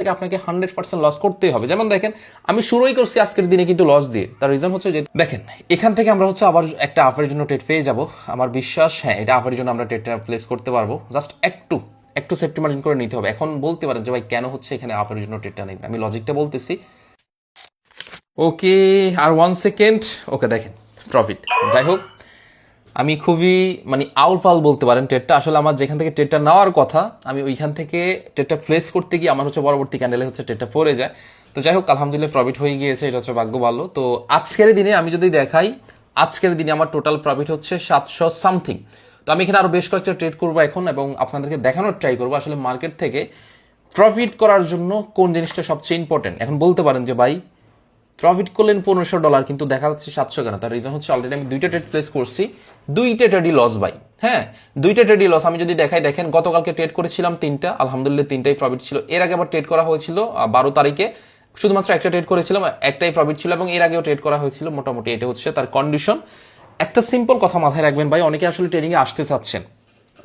থেকে আপনাকে hundred percent loss করতেই হবে। যেমন দেখেন, আমি শুরুই করছি আজকের দিনে কিন্তু লস দিয়ে। তার রিজন হচ্ছে যে, দেখেন, এখান থেকে আমরা হচ্ছে আবার একটা আপের জন্য টেট পেয়ে যাব। আমার বিশ্বাস হ্যাঁ এটা আপের জন্য আমরা টেটটা প্লেস করতে পারব। জাস্ট একটু একটু সেফটি মার্জিন করে নিতে হবে। এখন বলতে পারেন যে, ভাই, কেন হচ্ছে এখানে আপের জন্য টেটটা নেবেন আমি লজিকটা বলতেছি। ওকে আর ওয়ান সেকেন্ড ওকে দেখেন প্রফিট যাই হোক আমি খুবই মানে আউল ফাউল বলতে পারেন টেটটা। আসলে আমার যেখান থেকে টেটটা নেওয়ার কথা, আমি ওইখান থেকে টেটটা প্লেস করতে গিয়ে আমার হচ্ছে পরবর্তী ক্যান্ডেলে হচ্ছে টেটটা পড়ে যায়। তো যাই হোক, আলহামদুলিল্লাহ প্রফিট হয়ে গিয়েছে, এটা হচ্ছে ভাগ্য ভালো। তো আজকের দিনে আমি যদি দেখাই, আজকের দিনে আমার টোটাল প্রফিট হচ্ছে সাতশো সামথিং তো আমি এখানে আরও বেশ কয়েকটা ট্রেড করব এখন এবং আপনাদেরকে দেখানোর ট্রাই করব আসলে মার্কেট থেকে প্রফিট করার জন্য কোন জিনিসটা সবচেয়ে ইম্পর্টেন্ট এখন বলতে পারেন যে, ভাই প্রফিট করলেন পনেরোশো ডলার কিন্তু দেখা যাচ্ছে সাতশো কেন? তার রিজন হচ্ছে অলরেডি আমি দুইটা ট্রেড প্লেস করছি, দুইটা ট্রেডই লস ভাই হ্যাঁ? দুইটা ট্রেডই লস আমি যদি দেখাই, দেখেন, গতকালকে ট্রেড করেছিলাম তিনটা, আলহামদুলিল্লাহ তিনটাই প্রফিট ছিল। এর আগে আবার ট্রেড করা হয়েছিল বারো তারিখে। শুধুমাত্র একটা ট্রেড করেছিলাম একটাই প্রফিট ছিল, এবং এর আগেও ট্রেড করা হয়েছিল, মোটামুটি এটা হচ্ছে তার কন্ডিশন একটা সিম্পল কথা মাথায় রাখবেন ভাই, অনেকে আসলে ট্রেডিংয়ে আসতে চাচ্ছেন।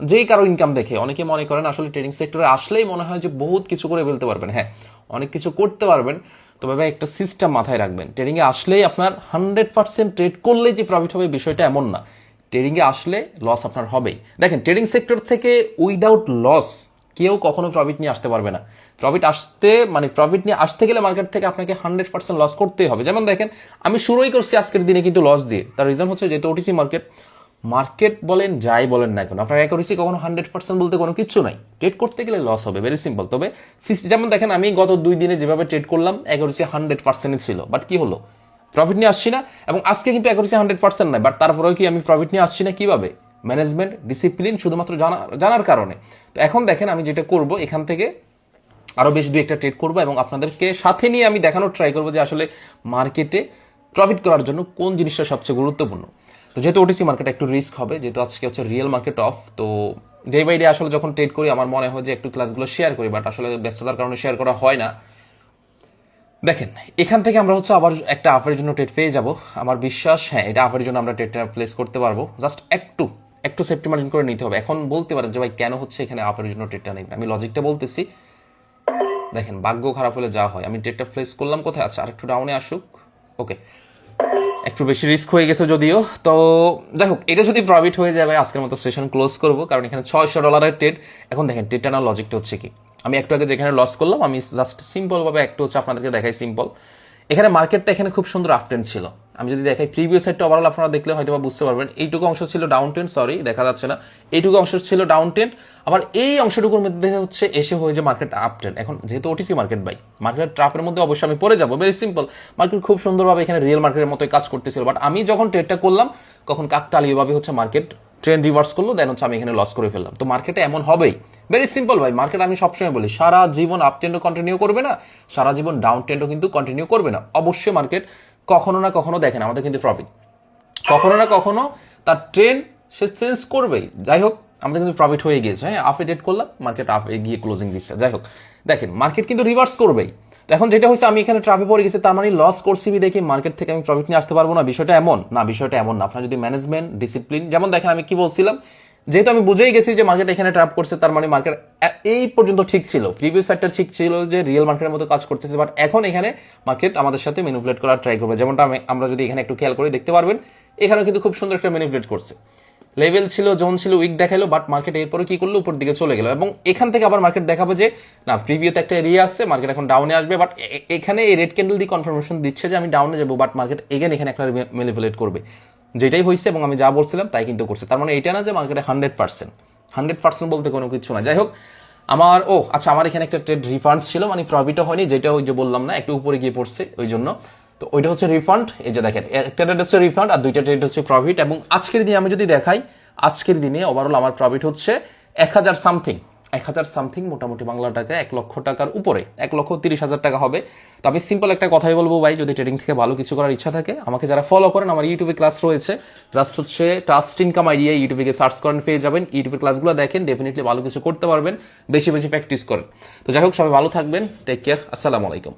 যেই কারও ইনকাম দেখে। অনেকে মনে করেন আসলে ট্রেডিং সেক্টরে আসলেই মনে হয় যে বহুত কিছু করে ফেলতে পারবেন। হ্যাঁ অনেক কিছু করতে পারবেন। তবে ভাই একটা সিস্টেম মাথায় রাখবেন। ট্রেডিংয়ে আসলেই আপনার হান্ড্রেড পার্সেন্ট ট্রেড করলেই যে প্রফিট হবে বিষয়টা এমন না। ট্রেডিংয়ে আসলে লস আপনার হবেই। দেখেন ট্রেডিং সেক্টর থেকে উইদাউট লস কেউ কখনো প্রফিট নিয়ে আসতে পারবে না। প্রফিট আসতে মানে প্রফিট নিয়ে আসতে গেলে মার্কেট থেকে আপনাকে হান্ড্রেড পার্সেন্ট লস করতেই হবে। যেমন দেখেন, আমি শুরুই করছি আজকের দিনে কিন্তু লস দিয়ে। তার রিজন হচ্ছে যেহেতু ওটিসি মার্কেট মার্কেট বলেন, যাই বলেন না কেন, আপনার অ্যাকুরেসি কখনো হান্ড্রেড পার্সেন্ট বলতে কোনো কিছু নাই। ট্রেড করতে গেলে লস হবে ভেরি সিম্পল তবে সিস্টেম যেমন দেখেন, আমি গত দুই দিনে যেভাবে ট্রেড করলাম অ্যাকুরেসি হান্ড্রেড পার্সেন্টই ছিল। বাট কি হলো? প্রফিট নিয়ে আসছি না, এবং আজকে কিন্তু অ্যাকুরেসি হান্ড্রেড পার্সেন্ট নাই। বাট তারপরেও কি আমি প্রফিট নিয়ে আসছি না কীভাবে? ম্যানেজমেন্ট ডিসিপ্লিন শুধুমাত্র জানা, জানার কারণে। তো এখন দেখেন, আমি যেটা করব, এখান থেকে আরও বেশ দু একটা ট্রেড করব, এবং আপনাদেরকে সাথে নিয়ে আমি দেখানোর ট্রাই করব যে আসলে মার্কেটে প্রফিট করার জন্য কোন জিনিসটা সবচেয়ে গুরুত্বপূর্ণ। তো যেহেতু ওটিসি মার্কেট একটু রিস্ক হবে, যেহেতু আজকে হচ্ছে রিয়েল মার্কেট অফ তো ডে বাই ডে আসলে যখন ট্রেড করি, আমার মনে হয় যে একটু ক্লাসগুলো শেয়ার করি বাট আসলে ব্যস্ততার কারণে শেয়ার করা হয় না। দেখেন, এখান থেকে আমরা হচ্ছে আবার একটা আপের জন্য ট্রেড পেয়ে যাব। আমার বিশ্বাস হ্যাঁ এটা আপের জন্য আমরা ট্রেডটা প্লেস করতে পারব। জাস্ট একটু একটু সেফটি মার্জিন করে নিতে হবে। এখন বলতে পারেন যে, ভাই, কেন হচ্ছে এখানে আপের জন্য ট্রেডটা নেবেন আমি লজিকটা বলতেছি। দেখেন, ভাগ্য খারাপ হলে যা হয়। আমি ট্রেডটা প্লেস করলাম কোথায়? আচ্ছা আর একটু ডাউনে আসুক। ওকে একটু বেশি রিস্ক হয়ে গেছে যদিও। তো যাই হোক, এটা যদি প্রফিট হয়ে যায় যাবে আজকের মতো সেশন ক্লোজ করব, কারণ এখানে ছয়শো ডলারের ট্রেড এখন দেখেন ট্রেডটা না লজিকটা হচ্ছে কি? আমি একটু আগে যেখানে লস করলাম, আমি জাস্ট সিম্পলভাবে একটু হচ্ছে আপনাদেরকে দেখাই সিম্পল এখানে মার্কেটটা এখানে খুব সুন্দর আফটেন ছিল। আমি যদি দেখাই প্রিভিয়াস সাইডটা ওভারঅল আপনারা দেখলে হয়তো বা বুঝতে পারবেন। এইটুকু অংশ ছিল ডাউন ট্রেন্ড সরি দেখা যাচ্ছে না। এইটুকু অংশ ছিল ডাউন ট্রেন্ড আবার এই অংশটুকুর মধ্যে হচ্ছে এসে হয়ে যে মার্কেট আপ ট্রেন্ড এখন যেহেতু ওটিসি মার্কেট বাই মার্কেট ট্রাপের মধ্যে অবশ্যই আমি পড়ে যাব। ভেরি সিম্পল মার্কেট খুব সুন্দরভাবে এখানে রিয়েল মার্কেটের মতোই কাজ করতেছিল। বাট আমি যখন ট্রেডটা করলাম তখন কাকতালীয়ভাবে হচ্ছে মার্কেট ট্রেন্ড রিভার্স করল দেন হচ্ছে আমি এখানে লস করে ফেললাম। তো মার্কেটে এমন হবেই। ভেরি সিম্পল ভাই মার্কেট আমি সবসময় বলি, সারা জীবন আপ ট্রেন্ডও কন্টিনিউ করবে না, সারা জীবন ডাউন ট্রেন্ডও কিন্তু কন্টিনিউ করবে না। অবশ্যই মার্কেট কখনো না কখনো দেখেন আমাদের কিন্তু প্রফিট কখনো না কখনো তার ট্রেন সে চেঞ্জ করবেই। যাই হোক, আমাদের কিন্তু প্রফিট হয়ে গিয়েছে। হ্যাঁ আপে ডেট করলাম মার্কেট আপ গিয়ে ক্লোজিং দিচ্ছে। যাই হোক, দেখেন মার্কেট কিন্তু রিভার্স করবেই। তো এখন যেটা হয়েছে, আমি এখানে ট্রাফে পড়ে গেছি, তার মানে লস করছি দেখি মার্কেট থেকে আমি প্রফিট নিয়ে আসতে পারব না। বিষয়টা এমন, না, বিষয়টা এমন না। আপনার যদি ম্যানেজমেন্ট ডিসিপ্লিন যেমন দেখেন আমি কি বলছিলাম যেহেতু আমি বুঝেই গেছি যে মার্কেট এখানে ট্র্যাপ করছে, তার মানে মার্কেট এই পর্যন্ত ঠিক ছিল। প্রিভিয়াস সাইডটা ঠিক ছিল যে রিয়েল মার্কেটের মতো কাজ করতেছে বাট এখন এখানে মার্কেট আমাদের সাথে ম্যানিপুলেট করার ট্রাই করবে। যেমনটা আমি, আমরা যদি এখানে একটু খেয়াল করে, দেখতে পারবেন এখানে কিন্তু খুব সুন্দর একটা ম্যানিপুলেট করছে। লেভেল ছিল জোন ছিল উইক দেখাল বাট মার্কেট এরপরে কি করল? উপর দিকে চলে গেল। এবং এখান থেকে আবার মার্কেট দেখাবো যে, না প্রিভিউতে একটা এরিয়া আসছে মার্কেট এখন ডাউনে আসবে বাট এখানে এই রেড ক্যান্ডেল দিয়ে কনফার্মেশন দিচ্ছে যে আমি ডাউনে যাব বাট মার্কেট এগেন এখানে একটা ম্যানিপুলেট করবে। যেটাই হয়েছে এবং আমি যা বলছিলাম তাই কিন্তু করছে। তার মানে এটা না যে মার্কেটে হান্ড্রেড পার্সেন্ট হান্ড্রেড পার্সেন্ট বলতে কোনো কিছু না যাই হোক, আমার, ও আচ্ছা আমার এখানে একটা ট্রেড রিফান্ড ছিল মানে প্রফিটও হয়নি, যেটা ওই যে বললাম না, একটু উপরে গিয়ে পড়ছে ওই জন্য। তো ওইটা হচ্ছে রিফান্ড এই যে দেখেন, একটা ট্রেড হচ্ছে রিফান্ড আর দুইটা ট্রেড হচ্ছে প্রফিট এবং আজকের দিনে আমি যদি দেখাই, আজকের দিনে ওভারঅল আমার প্রফিট হচ্ছে এক হাজার সামথিং এক হাজার সামথিং মোটামুটি বাংলা টাকা, এক লক্ষ টাকার উপরে, এক লক্ষ তিরিশ হাজার টাকা হবে। তো আমি সিম্পল একটা কথাই বলব ভাই, যদি ট্রেডিং থেকে ভালো কিছু করার ইচ্ছা থাকে, আমাকে যারা ফলো করেন, আমার ইউটিউবে ক্লাস রয়েছে। জাস্ট হচ্ছে ট্রাস্ট ইনকাম আইডিয়া ইউটিউবে সার্চ করেন, পেয়ে যাবেন। ইউটিউবের ক্লাসগুলো দেখেন ডেফিনেটলি ভালো কিছু করতে পারবেন, বেশি বেশি প্র্যাকটিস করেন। তো যাই হোক, সবাই ভালো থাকবেন টেক কেয়ার আসসালামু আলাইকুম।